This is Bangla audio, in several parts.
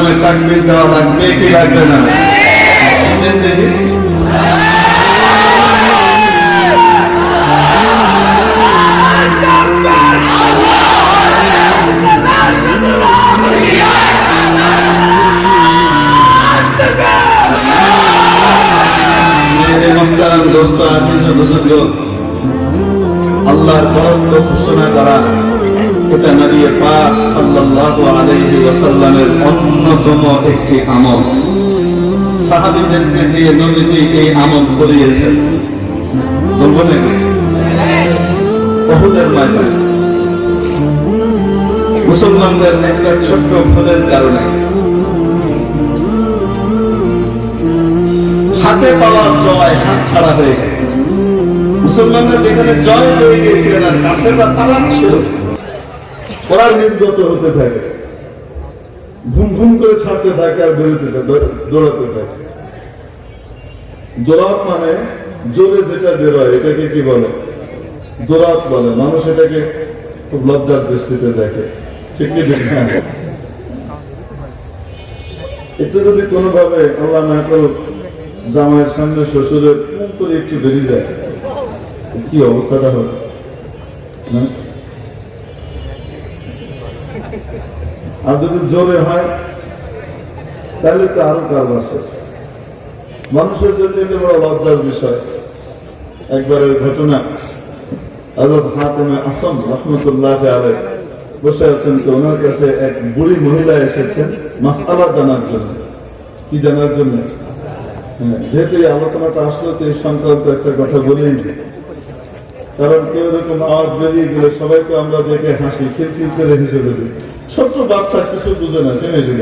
নামে তাকবীর দেওয়া লাগবে কি লাগবে না? দোস্ত ও বুজুর্গ আল্লাহর বরত্ব ঘোষণা করা। এটা নবী পাক সাল্লাল্লাহু আলাইহি ওয়াসাল্লামের অন্যতম একটি আমল। সাহাবীদেরকে দিয়ে নবীজি এই আমল করিয়েছেন। বলব নাকি বহুদের ময়দান। মুসলমানদের একটা ছোট্ট ভুলের কারণে। হাতে পাওয়া জয় হাত ছাড়া হয়ে গেল। মুসলমানরা যেখানে জয় পেয়ে গিয়েছিলেন আর কাফেররা পালাচ্ছিল। ওরা নির্গত হতে থাকে। ঘুম ঘুম করে ছাড়তে থাকে আর বেরোতে দৌড়াতে থাকে। দৌড়াত মানে জোরে যেটা বেরোয়, এটাকে কি বলে? দৌড়াত বলে। মানুষ এটাকে খুব লজ্জার দৃষ্টিতে দেখে। ঠিক কি একটু যদি কোনোভাবে আল্লাহ না করুক, জামাইয়ের সামনে শ্বশুরের করে একটু বেরিয়ে যায়। কি অবস্থাটা হবে? না? আর যদি জোরে হয় তাহলে তো আরও কারবার শেষ। মানুষের জন্য এটা বড় লজ্জার বিষয়। একবারের ঘটনা হযরত হাতেমে আসম রহমতুল্লাহ আলাই বসে আছেন তো ওনার কাছে এক বুড়ি মহিলা এসেছেন মাসালা জানার জন্য। কি জানার জন্য? হ্যাঁ, যেহেতু এই আলোচনাটা আসলো তো এই সংক্রান্ত একটা কথা বলেই কারণ কেউ এরকম আওয়াজ বেরিয়ে গেলে সবাইকে আমরা দেখে হাসি খিলখিল করে হিসেবে দিই ছোট্ট বাচ্চা কিছু বুঝে না সে মেজে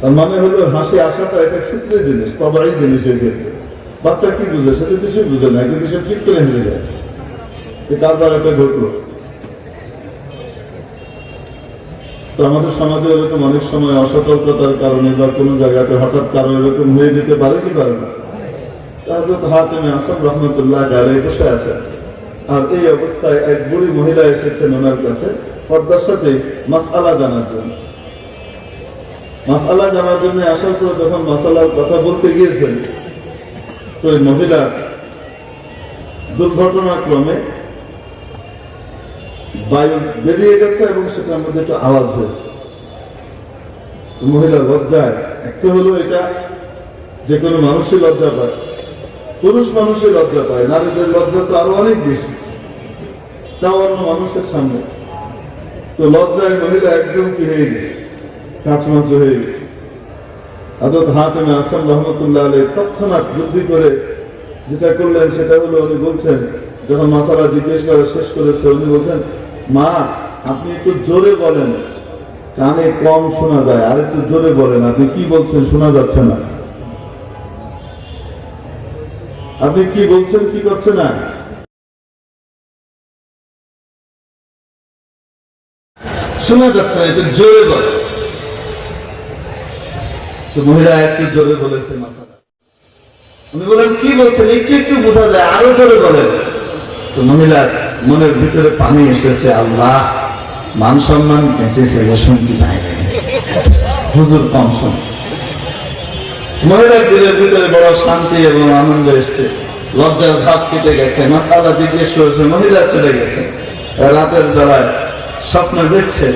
তার মানে হলো, হাসি আসাটা এটা ফিটরে জিনিস, তবাই জিনিস এর ক্ষেত্রে বাচ্চা কি বুঝে, সে তো কিছু বুঝে না, কিন্তু সে ঠিক করে হেসে যায়। তো কার দ্বারা এটা ঘটলো। তো আমাদের সমাজে এরকম অনেক সময় অসতর্কতার কারণে বা কোনো জায়গাতে হঠাৎ কারও এরকম হয়ে যেতে পারে কি পারে না? হজরত হাতেমে আসাম রহমতুল্লাহ গালে বসে আছেন। আর এই অবস্থায় এক বুড়ি মহিলা এসেছেন ওনার কাছে। পর্দার সাথে মাসালা জানার জন্য। মাসালা জানার জন্য আসার পরে যখন মাসালার কথা বলতে গিয়েছেন, তো ওই মহিলা দুর্ঘটনাক্রমে বায়ু বেরিয়ে গেছে এবং সেটার মধ্যে একটু আওয়াজ হয়েছে। মহিলার লজ্জায়, একটা হলো এটা যে কোনো মানুষই লজ্জা পায়। পুরুষ মানুষই লজ্জা পায়, নারীদের লজ্জা তো আরও অনেক বেশি। তাও অন্য মানুষের সামনে। তো লজ্জায় মহিলা একদম কি হয়ে গেছে? কাঁচমাচ হয়ে গেছে। আদত হাতেমে আসাম রহমতুল্লাহ আলী তৎক্ষণাৎ বুদ্ধি করে যেটা করলেন সেটা হলো উনি বলছেন, যখন মাসালা জিজ্ঞেস করে শেষ করেছে, উনি বলছেন, মা, আপনি একটু জোরে বলেন। কানে কম শোনা যায়, আর একটু জোরে বলেন, আপনি কি বলছেন শোনা যাচ্ছে না। আপনি কি বলছেন কি করছে না? শোনা যাচ্ছে না একটু জোরে বল। মহিলা একটু জোরে বলেছে মাথাটা। উনি বলেন কি বলছেন? একটু একটু বোঝা যায়, আরও জোরে বলেন। তো মহিলার মনের ভিতরে পানি এসেছে, আল্লাহ, মান সম্মান বেঁচেছে, এ শুনতে পাই হুজুর কম শোন। মহিলার দিলের ভিতরে বড় শান্তি এবং আনন্দ এসছে। লজ্জার ভাব কেটে গেছে মাসালা জিজ্ঞেস করেছে, মহিলা চলে গেছে? রাতের বেলায় স্বপ্ন দেখছে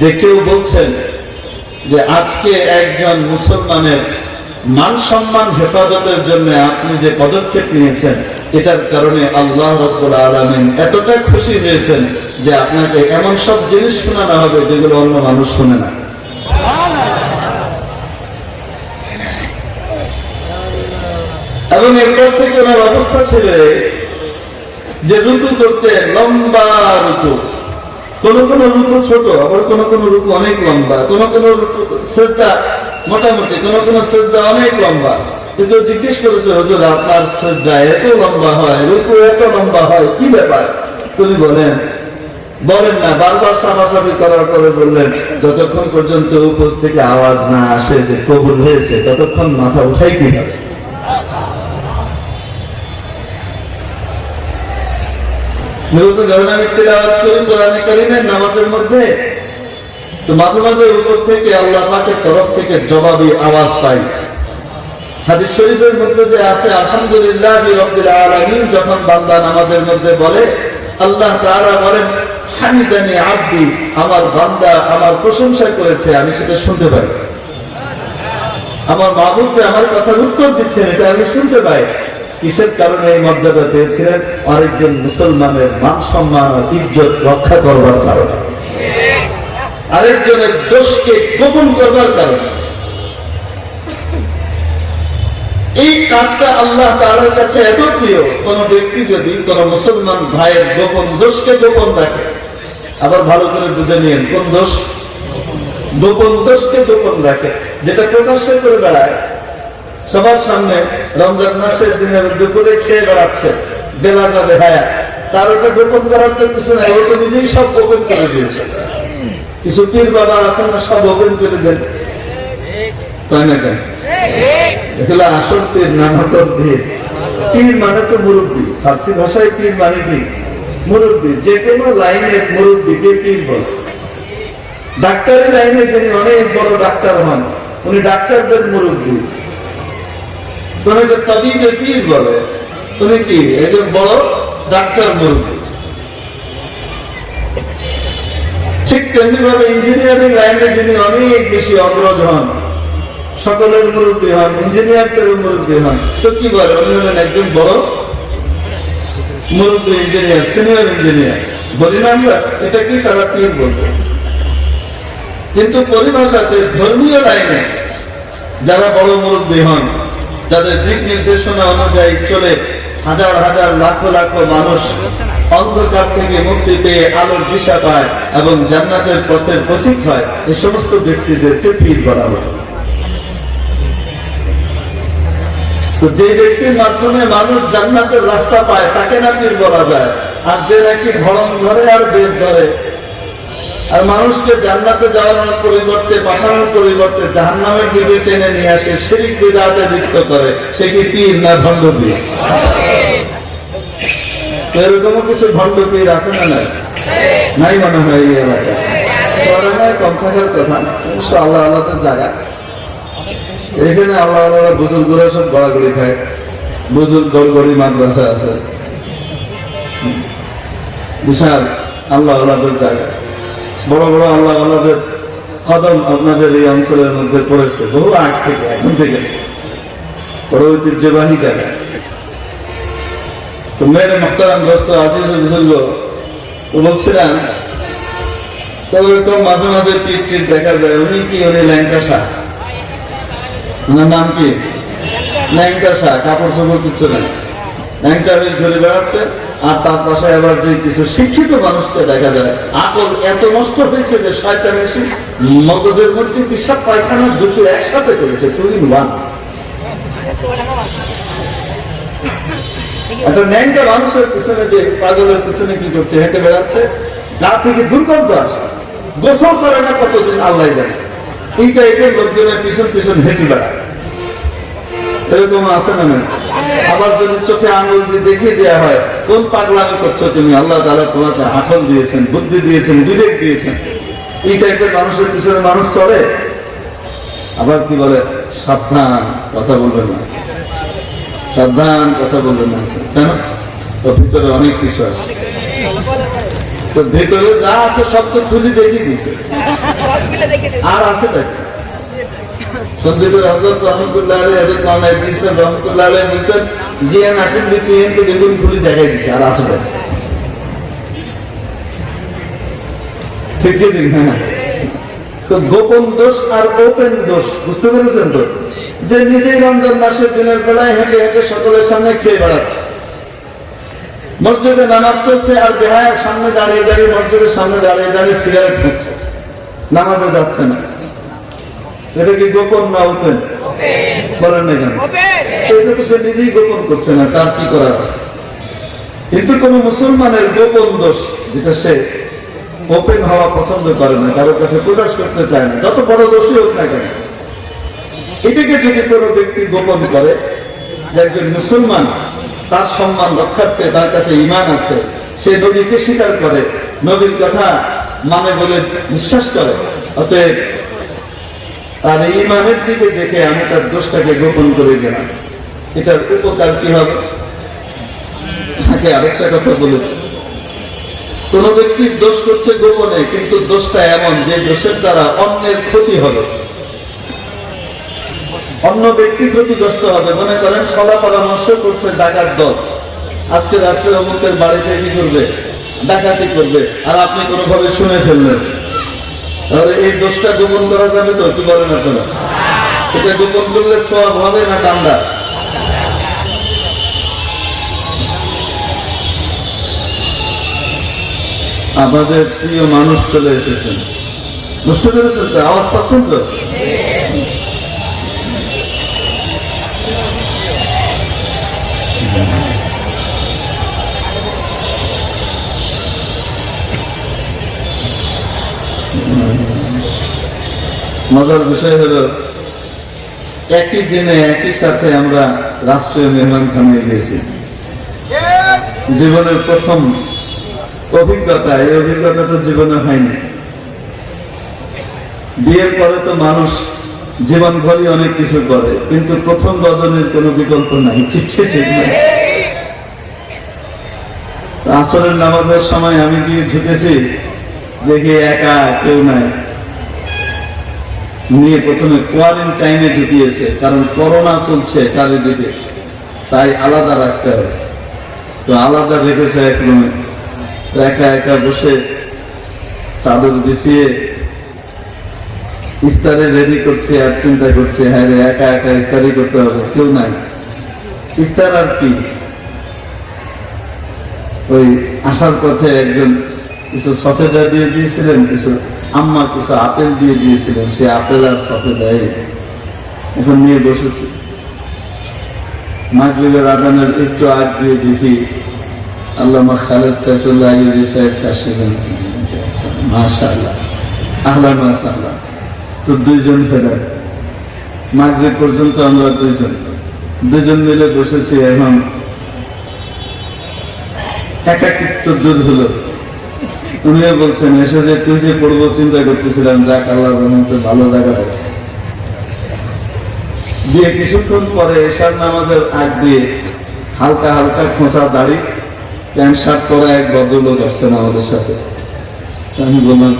যে কেউ বলছেন যে আজকে একজন মুসলমানের মান সম্মান হেফাজতের জন্য আপনি যে পদক্ষেপ নিয়েছেন, এটার কারণে আল্লাহ রব্বুল আলমিন এতটা খুশি হয়েছেন যে আপনাকে এমন সব জিনিস শোনানো হবে যেগুলো অন্য মানুষ শুনে না। এবং এরপর থেকে ওনার অবস্থা ছিল যে রুকু করতে লম্বা রুকু। কোন কোন রুকু ছোট, আবার কোন কোন রুকু অনেক লম্বা। কোন কোন রুকু শ্রদ্ধা মোটামুটি, কোন কোন শ্রদ্ধা অনেক লম্বা। কিন্তু জিজ্ঞেস করেছে, হজুর, আপনার শ্রদ্ধা এত লম্বা হয়, রুকু এত লম্বা হয়, কি ব্যাপার? তুমি বলেন বলেন না, বারবার চাপাচাপি করার পরে বললেন, যতক্ষণ পর্যন্ত উপোস থেকে আওয়াজ না আসে যে কবুল হয়েছে, ততক্ষণ মাথা উঠাই কীভাবে? করি, কোরআনে কারিমের নামাজের মধ্যে। তো মাঝে মাঝে উপর থেকে আল্লাহ পাকের তরফ থেকে জবাবি আওয়াজ পাই। হাদিস শরীফের মধ্যে যে আছে, আলহামদুলিল্লাহ রব্বিল আলামিন যখন বান্দা নামাজের মধ্যে বলে, আল্লাহ তাআলা বলেন, হামিদানি আব্দি আমার বান্দা আমার প্রশংসা করেছে, আমি সেটা শুনতে পাই। আমার মাহবুব যে আমার কথার উত্তর দিচ্ছেন, এটা আমি শুনতে পাই। কিসের কারণে এই মর্যাদা পেয়েছিলেন? আরেকজন মুসলমানের মান সম্মান ও ইজ্জত রক্ষা করবার কারণে। আরেকজনের দোষকে গোপন করবার কারণে। এই কাজটা আল্লাহ তাআলার কাছে এত প্রিয়, কোন ব্যক্তি যদি কোন মুসলমান ভাইয়ের গোপন দোষকে গোপন রাখে, আবার ভালো করে বুঝে নিয়েন, কোন দোষ? গোপন দোষকে গোপন রাখে, যেটা প্রকাশ্যে করে বেড়ায় সবার সামনে রমজান মাসের দিনের দুপুরে খেয়ে বেড়াচ্ছে, বেলা যাবে হ্যাঁ। তার ওটা গোপন করার তো কিছু নাই, ও তো নিজেই সব গোপন করে দিয়েছে। কিছু পীর বাবা আছেন না, সব ওপেন করে দেন। তাই না কেন? এগুলো আসল পীর পীর? পীর মানে তো মুরব্বী। ফার্সি ভাষায় পীর মানে কি? মুরব্বী। যে কোনো লাইনের মুরব্বীকে পীর বলে? ডাক্তারি লাইনে যিনি অনেক বড় ডাক্তার হন, উনি ডাক্তারদের মুরব্বী। পীর বলে? তুমি কি? একজন বড় ডাক্তার মুরব্বী ঠিক তেমনি ভাবে ইঞ্জিনিয়ারিং লাইনে যিনি অনেক বেশি অগ্রজ হন সকলের মুরব্বী হন ইঞ্জিনিয়ারদের মুরব্বী হন, তো কি বলে? উনি হলেন একজন বড় মুরব্বী ইঞ্জিনিয়ার সিনিয়র ইঞ্জিনিয়ার বলি না আমরা, এটা কি তারা পীর বলবে? কিন্তু পরিভাষাতে ধর্মীয় লাইনে যারা বড় মুরব্বী হন যাদের দিক নির্দেশনা অনুযায়ী চলে হাজার হাজার লাখো লাখো মানুষ অন্ধকার থেকে মুক্তি পেয়ে আলোর দিশা পায় এবং জান্নাতের পথের পথিক হয় এই সমস্ত ব্যক্তিদেরকে পীর বলা হয় তো যে ব্যক্তির মাধ্যমে মানুষ জান্নাতের রাস্তা পায়, তাকে না পীর বলা যায়? আর যে নাকি ভরণ ধরে আর বেশ ধরে আর মানুষকে জান্নাতে যাওয়ানোর পরিবর্তে, পাঠানোর পরিবর্তে জাহান্নামের দিকে টেনে নিয়ে আসে, শিরিক বিদাতে লিপ্ত করে। সে কি পীর না ভণ্ড পীর? এরকমও কিছু ভণ্ড পীর আছে না নাই? নাই মনে হয় এই এলাকায়। কম থাকার কথা। আল্লাহ আল্লাহতে জায়গা এখানে আল্লাহ আল্লাহ বুজুর্গরা সব গড়াগড়ি খায়। বুজুর্গ, গড়গড়ি মাদ্রাসা আছে। বিশাল আল্লাহ আল্লাহদের জায়গা বড় বড় আল্লাহ আল্লাহদের কদম আপনাদের এই অঞ্চলের মধ্যে পড়েছে, বহু আগ থেকে, এখন থেকে। বড় ঐতিহ্যবাহী জায়গা তো মেয়ের মক্তারাম গ্রস্ত বুজুর্গ তো বলছিলাম তো ওরকম মাঝে মাঝে পিঠ টিট দেখা যায়, উনি কি? উনি ল্যাংকা শাহ ওনার নাম কি? ল্যাংটা শাহ কাপড় চোপড় কিছু নেই। ল্যাংটা বেশ ঘুরে বেড়াচ্ছে। আর তার পাশে আবার যে কিছু শিক্ষিত মানুষকে দেখা যায়, আকল এত নষ্ট হয়েছে যে শয়তান এসে মগজের মধ্যে পিসাব পায়খানা দুটো একসাথে করেছে টু ইন ওয়ান একটা ন্যাংটা মানুষের পিছনে যে পাগলের পিছনে কি করছে, হেঁটে বেড়াচ্ছে, গা থেকে দুর্গন্ধ আসে। গোসল করে না কতদিন, আল্লাহ জানে। এই টাইপের লোকজনের পিছন পিছন হেঁটে বেড়ায়। এরকম আছে না আবার যদি চোখে আঙুল দিয়ে দেখিয়ে দেওয়া হয় কোন পাগলামি করছ তুমি? আল্লাহ তালা তোমাকে আঠল দিয়েছেন বুদ্ধি দিয়েছেন বিবেক দিয়েছেন। এই টাইপের মানুষের পিছনে মানুষ চলে আবার কি বলে? সাবধান কথা বলবেন না। সাবধান কথা বলবেন না। কেন? তো ভিতরে অনেক কিছু আছে। তো ভেতরে যা আছে সব তো খুলি দেখিয়ে দিছে আর আছে নাকি ঠিক হ্যাঁ। গোপন দোষ আর ওপেন দোষ, বুঝতে পেরেছেন তো? যে নিজেই রমজান মাসের দিনের বেলায় হেঁটে হেঁটে সকলের সামনে খেয়ে বেড়াচ্ছে। মসজিদে নামাজ চলছে আর বেহায়ের সামনে দাঁড়িয়ে দাঁড়িয়ে, মসজিদের সামনে দাঁড়িয়ে দাঁড়িয়ে সিগারেট খাচ্ছে। নামাজে যাচ্ছে না। এটা কি গোপন না ওপেন? বলেন না কেন? এটা তো সে নিজেই গোপন করছে না তার কি করার? কিন্তু কোন মুসলমানের গোপন দোষ যেটা সে ওপেন হওয়া পছন্দ করে না কারোর কাছে প্রকাশ করতে চায় না যত বড় দোষী হোক না কেন। এটাকে যদি কোনো ব্যক্তি গোপন করে যে একজন মুসলমান তার সম্মান রক্ষার্থে তার কাছে ইমান আছে সে নবীকে স্বীকার করে নবীর কথা মানে বলে বিশ্বাস করে অতএব তার ইমানের দিকে দেখে আমি তার দোষটাকে গোপন করে গেলাম এটার উপকার কি হবে? তাকে আরেকটা কথা বলে কোন ব্যক্তির দোষ করছে গোপনে, কিন্তু দোষটা এমন যে দোষের দ্বারা অন্যের ক্ষতি হবে। অন্য ব্যক্তি ক্ষতিগ্রস্ত হবে। মনে করেন সলা পরামর্শ করছে ডাকাত দল। আজকে রাত্রে অমুকের বাড়িতে কি করবে? ডাকাতি করবে। আর আপনি কোনোভাবে শুনে ফেললেন। তাহলে এই দোষটা গোপন করা যাবে তো? কি বলেন আপনারা। এটা গোপন করলে সব হবে না কান্দা? আমাদের প্রিয় মানুষ চলে এসেছেন। বুঝতে পেরেছেন তো? আওয়াজ পাচ্ছেন তো? মজার বিষয় হলো, একই দিনে একই সাথে আমরা রাষ্ট্রীয় মেহমানখানায় গিয়েছি জীবনের প্রথম অভিজ্ঞতা, এই অভিজ্ঞতা তো জীবনে হয়নি। বিয়ের পরে তো মানুষ জীবন ভরই অনেক কিছু করে, কিন্তু প্রথম রজনের কোনো বিকল্প নাই। ঠিক ঠিক ঠিক না আসরের নামাজের সময় আমি গিয়ে ঢুকেছি, দেখি একা কেউ নাই। নিয়ে প্রথমে কোয়ারেন্টাইনে ঢুকিয়েছে, কারণ করোনা চলছে চারিদিকে। তাই আলাদা রাখতে হবে। তো আলাদা রেখেছে এক রুমে। তো একা একা বসে চাদর বিছিয়ে ইফতারে রেডি করছে, আর চিন্তা করছে হ্যাঁ রে, একা একা ইফতারি করতে হবে, কেউ নাই। ইফতার আর কি? ওই আসার পথে একজন কিছু সফেদা দিয়ে দিয়েছিলেন, কিছু আম্মা কিছু আপেল দিয়ে দিয়েছিলেন সে আপেল আর সফেদাই এখন নিয়ে বসেছে। মাগরিবের আদানের একটু আগ দিয়ে দেখি আল্লামা খালেদ সাইফুল্লাহ ইউরি সাহেব কাশি মাশাআল্লাহ, আহলান মাশাআল্লাহ। তো দুইজন পর্যন্ত আমরা দুইজন। দুজন মিলে বসেছি, এখন একাকিত্ব দূর হলো। উনিও বলছেন, এসে যে তুই যে পড়ব চিন্তা করতেছিলাম, যাক, আল্লাহ রহমতে ভালো জায়গা আছে দিয়ে কিছুক্ষণ পরে এশার নামাজের আগ দিয়ে হালকা হালকা খোঁচা দাড়ি, প্যান্ট শার্ট পরা এক ভদ্রলোক আসছেন আমাদের সাথে। আমি বললাম,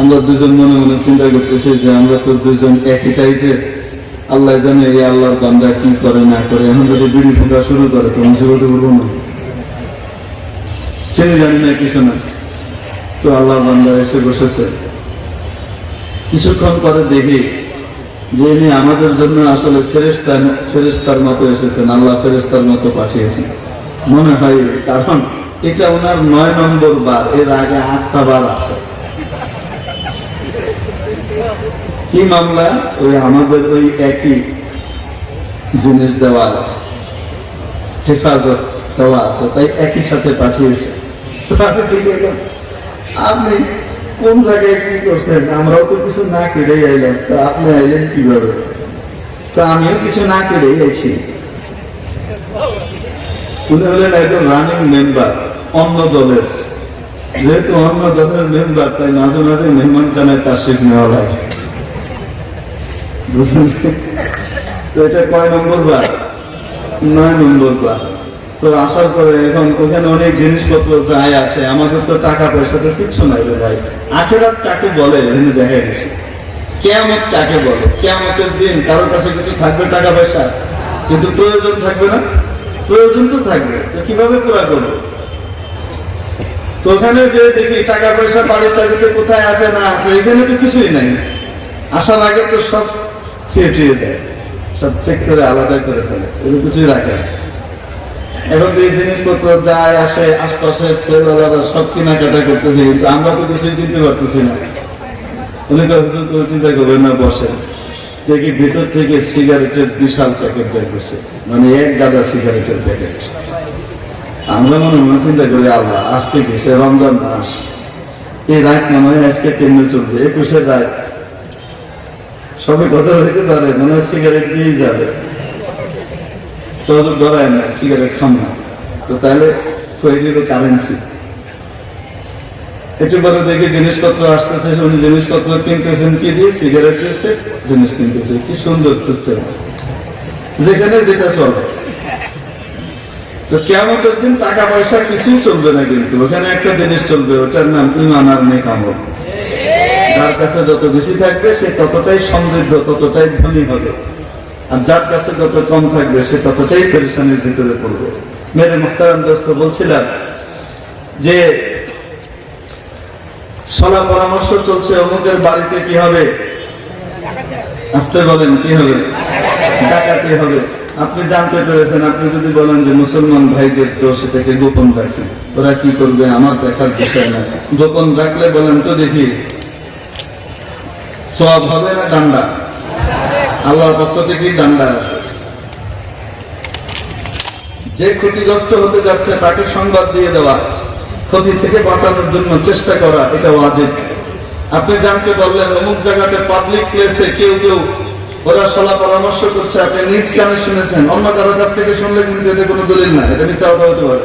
আমরা দুজন মনে মনে চিন্তা করতেছি যে আমরা তো দুজন একই টাইপের আল্লাহ জানে এই আল্লাহর বান্দা কি করে, না করে। এখন যদি বিড়ি ফোঁকা শুরু করে তো মুসিবতে বলব না। চিনি জানি না, কিছু না। তো আল্লাহ বান্দা এসে বসেছে। কিছুক্ষণ পরে দেখি যে ইনি আমাদের জন্য আসলে ফেরেস্তার ফেরেস্তার মতো এসেছেন, আল্লাহ ফেরেস্তার মতো পাঠিয়েছেন। মনে হয় কারণ এটা ওনার নয় নম্বর বার, এর আগে আটটা বার আছে। কি মামলা? ওই আমাদের ওই একই জিনিস দেওয়া আছে। হেফাজত দেওয়া আছে, তাই একই সাথে পাঠিয়েছে। তো আমি ঠিক আপনি কোন জায়গায় কি করছেন? আমরাও তো কিছু না কেড়েই আইলাম। তো আপনি আইলেন কীভাবে? তো আমিও কিছু না কেড়েই আইছি। উনি হলেন একজন রানিং মেম্বার অন্য দলের। যেহেতু অন্য দলের মেম্বার তাই মাঝে মাঝে মেহমান খানায় তার শিখ নেওয়া লাগে তো এটা কয় নম্বর বার? নয় নম্বর বার। তো আসার পরে এখন ওখানে অনেক জিনিসপত্র যায়, আসে। আমাদের তো টাকা পয়সা তো কিচ্ছু নাই রে ভাই। আখেরাত কাকে বলে? এখানে দেখা গেছে। কেয়ামত কাকে বলে? কেয়ামতের দিন কারোর কাছে কিছু থাকবে টাকা পয়সা কিন্তু প্রয়োজন থাকবে না? প্রয়োজন তো থাকবে। তো কীভাবে পুরা করব? তো ওখানে যে দেখি টাকা পয়সা বাড়ির চাকরিতে কোথায় আছে, না আছে, এখানে তো কিছুই নাই। আসার আগে তো সব ফিয়ে দেয়। সব চেক করে, আলাদা করে ফেলে। এগুলো কিছুই রাখে না। এখন তো এই জিনিসপত্র যায়, আসে, আশপাশে ছেলেরা সব কেনাকাটা করতেছে, কিন্তু আমরা তো কিছুই কিনতে পারতেছি না। উনি তো হুজুর চিন্তা করবেন না বসে দেখি ভিতর থেকে সিগারেটের বিশাল প্যাকেট বের করছে। মানে এক গাদা সিগারেটের প্যাকেট। আমরা মনে মনে চিন্তা করি, আল্লাহ, আজকে গেছে রমজান মাস। এই রাত মনে হয় আজকে কেমনে চলবে? একুশের রাত। সবে কথা হইতে পারে, মনে হয় সিগারেট দিয়েই যাবে। তো ধরায় না সিগারেট খাম না। তো তাহলে তৈরির কারেন্সি একটু পরে দেখি জিনিসপত্র আসতেছে, উনি জিনিসপত্র কিনতেছেন, কি দিয়ে? সিগারেট হচ্ছে জিনিস কিনতেছে। কি সুন্দর সিস্টেম যেখানে যেটা চলে। তো কেমন দিন টাকা পয়সা কিছুই চলবে না কিন্তু। ওখানে একটা জিনিস চলবে, ওটার নাম ইমান আর নেক আমল। যার কাছে যত বেশি থাকবে, সে ততটাই সমৃদ্ধ, ততটাই ধনী হবে। আর যার কাছে যত কম থাকবে, সে ততটাই পরেশানির ভিতরে পড়বে। মেরে মুক্তারাম দোস্ত বলছিলাম যে, সলা পরামর্শ চলছে অমুকের বাড়িতে কি হবে? আসতে বলেন, কি হবে? ডাকাতি হবে। আপনি জানতে পেরেছেন, আপনি যদি বলেন যে মুসলমান ভাইদের তো সেটাকে গোপন রাখি। ওরা কি করবে? আমার দেখার বিষয় না। গোপন রাখলে বলেন তো দেখি। সব হবে না ডান্ডা? আল্লাহর পক্ষ থেকেই ডান্ডা আসবে যে ক্ষতিগ্রস্ত হতে যাচ্ছে, তাকে সংবাদ দিয়ে দেওয়া, ক্ষতি থেকে বাঁচানোর জন্য চেষ্টা করা, এটা ওয়াজিব। আপনি জানতে পারলেন, অমুক জায়গাতে পাবলিক প্লেসে কেউ কেউ ওরা সলা পরামর্শ করছে, আপনি নিজ কানে শুনেছেন, অন্য কারও কাছ থেকে শুনলে কিন্তু এটা কোনো দলিল না, এটা মিথ্যা কথা হতে পারে।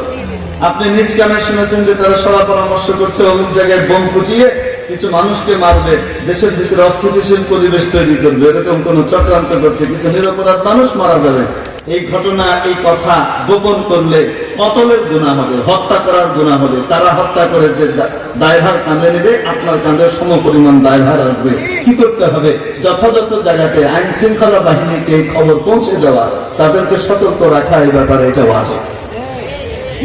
আপনি নিজ কানে শুনেছেন যে তারা সলা পরামর্শ করছে, অমুক জায়গায় বোম ফুটিয়ে কিছু মানুষকে মারবে, দেশের ভিতরে অস্থিতিশীল পরিবেশ তৈরি করবে, এরকম কোন চক্রান্ত করছে, কিছু নিরপরাধ মানুষ মারা যাবে। এই ঘটনা, এই কথা গোপন করলে কতলের গুণা হবে, হত্যা করার গুণা হবে, তারা হত্যা করে যে দায়ভার কাঁধে নেবে, আপনার কাঁধে সম পরিমাণ দায়ভার আসবে। কি করতে হবে? যথাযথ জায়গাতে আইন শৃঙ্খলা বাহিনীকে এই খবর পৌঁছে দেওয়া, তাদেরকে সতর্ক রাখা এই ব্যাপারে এটা আছে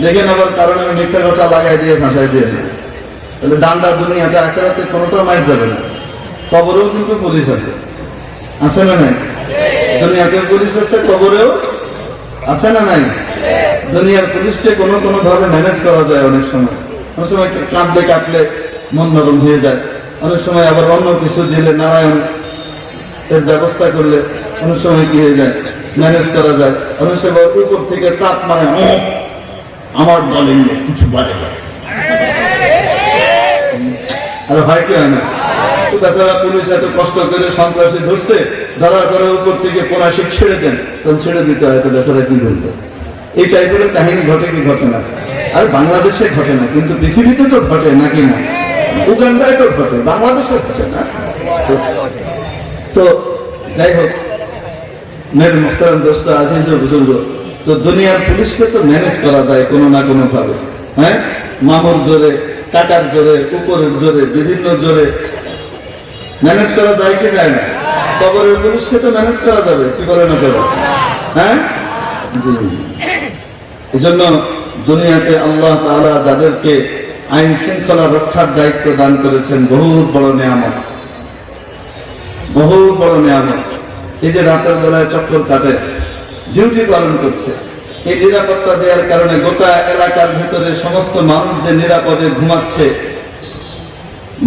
দেখেন আবার কারণে মিথ্যা কথা লাগাই দিয়ে, ভাষায় দিয়ে দিই তাহলে ডান্ডা দুনিয়াতে আখেরাতে কোনোটা মাইর যাবে না। কবরেও কিন্তু পুলিশ আছে। আছে না নাই? দুনিয়াতে পুলিশ আছে কবরেও আছে না নাই? দুনিয়ার পুলিশকে কোনো কোনো ভাবে ম্যানেজ করা যায় অনেক সময়। অনেক সময় কাঁদলে কাটলে মন নরম হয়ে যায়। অনেক সময় আবার অন্য কিছু দিলে নারায়ণ এর ব্যবস্থা করলে অনেক সময় কি হয়ে যায়? ম্যানেজ করা যায়। অনেক সময় উপর থেকে চাপ মানে "উম, আমার দলে কিছু বাড়ে আর হয় কি হয় না? তো বেচারা পুলিশ এত কষ্ট করে সন্ত্রাসী ধরছে, ধরার পরে উপর থেকে পড়াশি ছেড়ে দেন। তখন ছেড়ে দিতে হয়, তো বেচারা কি বলবে? এই টাইপের কাহিনী ঘটে কি ঘটে না? আর বাংলাদেশে ঘটে না, কিন্তু পৃথিবীতে তো ঘটে, নাকি না? উগান্ডায় তো ঘটে বাংলাদেশে ঘটে না? তো- যাই হোক মেরে মুখতারাম দোস্ত আজিজ বুজুর্গ, তো দুনিয়ার পুলিশকে তো ম্যানেজ করা যায় কোনো না কোনো ভাবে হ্যাঁ? মামুর জোরে কাটার জোরে উপরের জোরে, বিভিন্ন জোরে। ম্যানেজ করা যায় কি যায় না? কবরের পুলিশকে তো ম্যানেজ করা যাবে, কি বলে না করে হ্যাঁ? এই জন্য দুনিয়াতে আল্লাহ তাআলা যাদেরকে আইন শৃঙ্খলা রক্ষার দায়িত্ব দান করেছেন বহু বড় নিয়ামত। বহু বড় নিয়ামত। এই যে রাতের বেলায় চক্কর কাটে ডিউটি পালন করছে। এই নিরাপত্তা দেওয়ার কারণে গোটা এলাকার ভিতরে সমস্ত মানুষ যে নিরাপদে ঘুমাচ্ছে,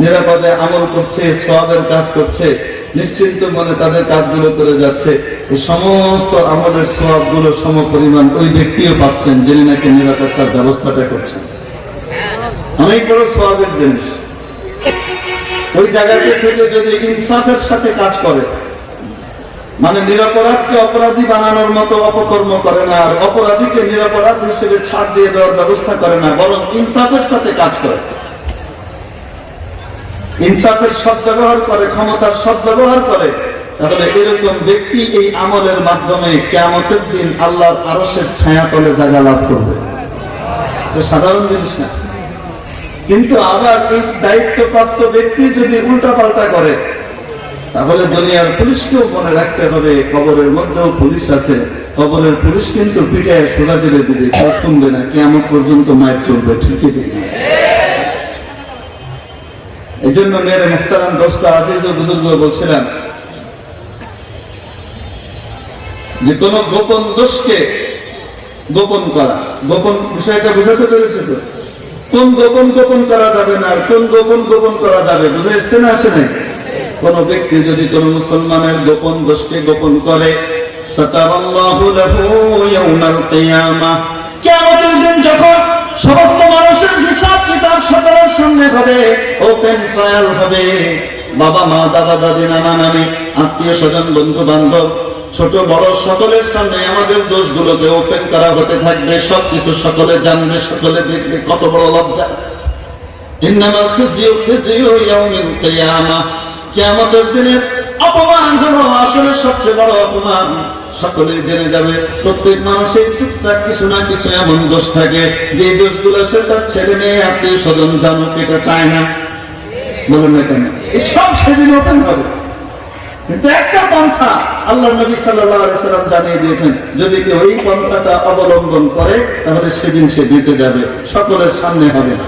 নিরাপদে আমল করছে সবের কাজ করছে, নিশ্চিন্ত মনে তাদের কাজগুলো করে যাচ্ছে, এই সমস্ত আমলের সবগুলো সম পরিমাণ ওই ব্যক্তিও পাচ্ছেন যিনি নাকি নিরাপত্তার ব্যবস্থাটা করছেন। অনেক বড় সবের জিনিস। ওই জায়গাতে যদি ইনসাফের সাথে কাজ করে মানে নিরপরাধকে অপরাধী বানানোর মতো অপকর্ম করে না, আর অপরাধীকে নিরপরাধ হিসেবে ছাড় দিয়ে দেওয়ার ব্যবস্থা করে না, বরং ইনসাফের সাথে কাজ করে। ইনসাফের সদ্ব্যবহার করে, ক্ষমতার সদ্ব্যবহার করে। তাহলে এরকম ব্যক্তি এই আমলের মাধ্যমে কেয়ামতের দিন আল্লাহর আরসের ছায়া তলে জায়গা লাভ করবে। সাধারণ জিনিস না। কিন্তু আবার এই দায়িত্বপ্রাপ্ত ব্যক্তি যদি উল্টা পাল্টা করে তাহলে দুনিয়ার পুলিশকেও মনে রাখতে হবে, কবরের মধ্যেও পুলিশ আছে। কবরের পুলিশ কিন্তু পিঠায় সোজা করে দিবে শুনবে না কেমন পর্যন্ত মায়ের চলবে, ঠিকই ঠিক এই জন্য মেরে মুখতারাম দোস্ত আজিজ ও বুজুর্গ বলছিলাম যে কোন গোপন দোষকে গোপন করা। গোপন বিষয়টা বুঝাতে পেরেছে তো? কোন গোপন গোপন করা যাবে না আর কোন গোপন গোপন করা যাবে? বুঝে এসছে না আসে নাই? কোন ব্যক্তি যদি কোন মুসলমানের গোপন দোষকে গোপন করে সমস্ত মানুষের হিসাব কিতাব সকলের সামনে হবে ওপেন ট্রায়াল হবে। বাবা, মা, দাদা, দাদি, নানা, নানি, আত্মীয় স্বজন বন্ধু বান্ধব ছোট, বড়, সকলের সামনে আমাদের দোষগুলোকে ওপেন করা হতে থাকবে, সবকিছু সকলে জানবে, সকলে দেখবে কত বড় লজ্জা। কিয়ামতের দিনে অপমান হলো আসলে সবচেয়ে বড় অপমান। সকলে জেনে যাবে, প্রত্যেক মানুষের টুকটাক কিছু না কিছু এমন দোষ থাকে। যে দোষগুলো সে তার ছেলে মেয়ে, আত্মীয় স্বজন জানুক, এটা চায় না। বলুন না কেন? সব সেদিন ওপেন হবে। কিন্তু একটা পন্থা আল্লাহ নবী সাল্লাম জানিয়ে দিয়েছেন, যদি কেউ এই পন্থাটা অবলম্বন করে, তাহলে সেদিন সে বেঁচে যাবে, সকলের সামনে হবে না।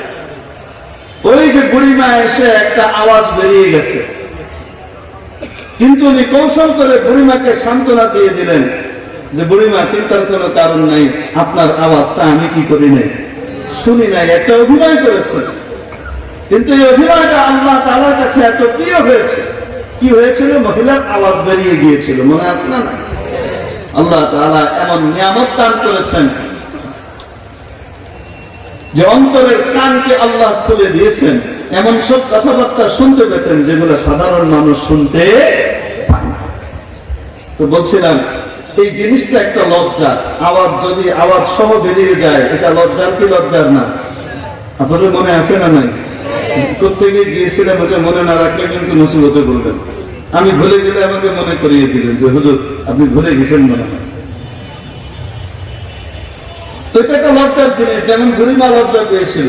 ওই যে বুড়িমা এসে একটা আওয়াজ বেরিয়ে গেছে। কিন্তু উনি কৌশল করে বুড়িমাকে সান্ত্বনা দিয়ে দিলেন যে, বুড়িমা, চিন্তার কোনো কারণ নাই, আপনার আওয়াজটা আমি কি করি নাই? শুনি নাই, একটা অভিনয় করেছে। কিন্তু এই অভিনয়টা আল্লাহ তালার কাছে এত প্রিয় হয়েছে। কি হয়েছিল? মহিলার আওয়াজ বেরিয়ে গিয়েছিল। মনে আছে না? আল্লাহ তাআলা এমন নিয়ামত দান করেছেন। যে অন্তরের কানকে আল্লাহ খুলে দিয়েছেন, এমন সব কথাবার্তা শুনতে পেতেন যেগুলো সাধারণ মানুষ শুনতে। তো বলছিলাম, এই জিনিসটা একটা লজ্জা। আওয়াজ যদি, আওয়াজ সহ বেরিয়ে যায়, এটা লজ্জার কি লজ্জার না? আপনাদের মনে আছে না নাই? প্রত্যেকে গিয়েছিলাম ওটা মনে না রাখলে কিন্তু মুসিবতে বলবেন। আমি ভুলে গেলে আমাকে মনে করিয়ে দিলেন যে, হুজুর, আপনি ভুলে গেছেন মনে হয়। তো এটা একটা লজ্জার জিনিস, যেমন বুড়িমা লজ্জা পেয়েছিল।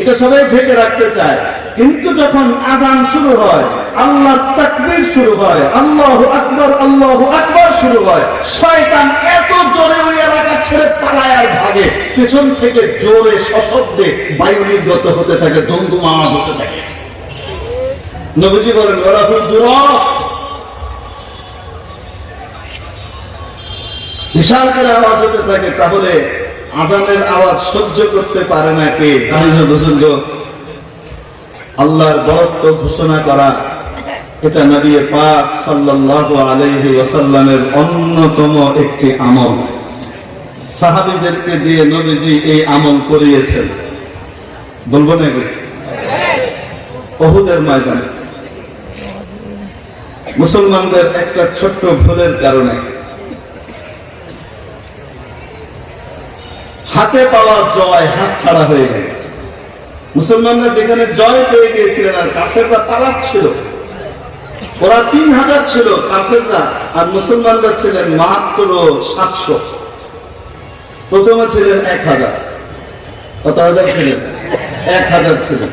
এটা সবাই ঢেকে রাখতে চায়। কিন্তু যখন আজান শুরু হয় আল্লাহ তাকবীর শুরু হয়, আল্লাহ আকবর আল্লাহ আকবর শুরু হয়, শয়তান এত জোরে ওই এলাকা ছেড়ে পালায় আর ভাগে। পেছন থেকে জোরে সশব্দে বায়ু নির্গত হতে থাকে দমদমা হতে থাকে। নবীজি বলেন, ওরা দূর বিশাল করে আওয়াজ হতে থাকে, তাহলে আজানের আওয়াজ সহ্য করতে পারে না কে? বুজুর্গ, আল্লাহর বরত্ব ঘোষণা করা, এটা নবী পাক সাল্লাল্লাহু আলাইহি ওসাল্লামের অন্যতম একটি আমল। সাহাবীদেরকে দিয়ে নবীজি এই আমল করিয়েছেন। বলব না এগুলো? ওহুদের ময়দানে। মুসলমানদের একটা ছোট্ট ভুলের কারণে হাতে পাওয়া জয় হাত ছাড়া হয়ে গেল। মুসলমানরা যেখানে জয় পেয়ে গিয়েছিলেন আর কাফেররা পালাচ্ছিল। ওরা তিন হাজার ছিল কাফেররা, আর মুসলমানরা ছিলেন মাত্র সাতশো। প্রথমে ছিলেন এক হাজার কত হাজার ছিলেন, এক হাজার ছিলেন।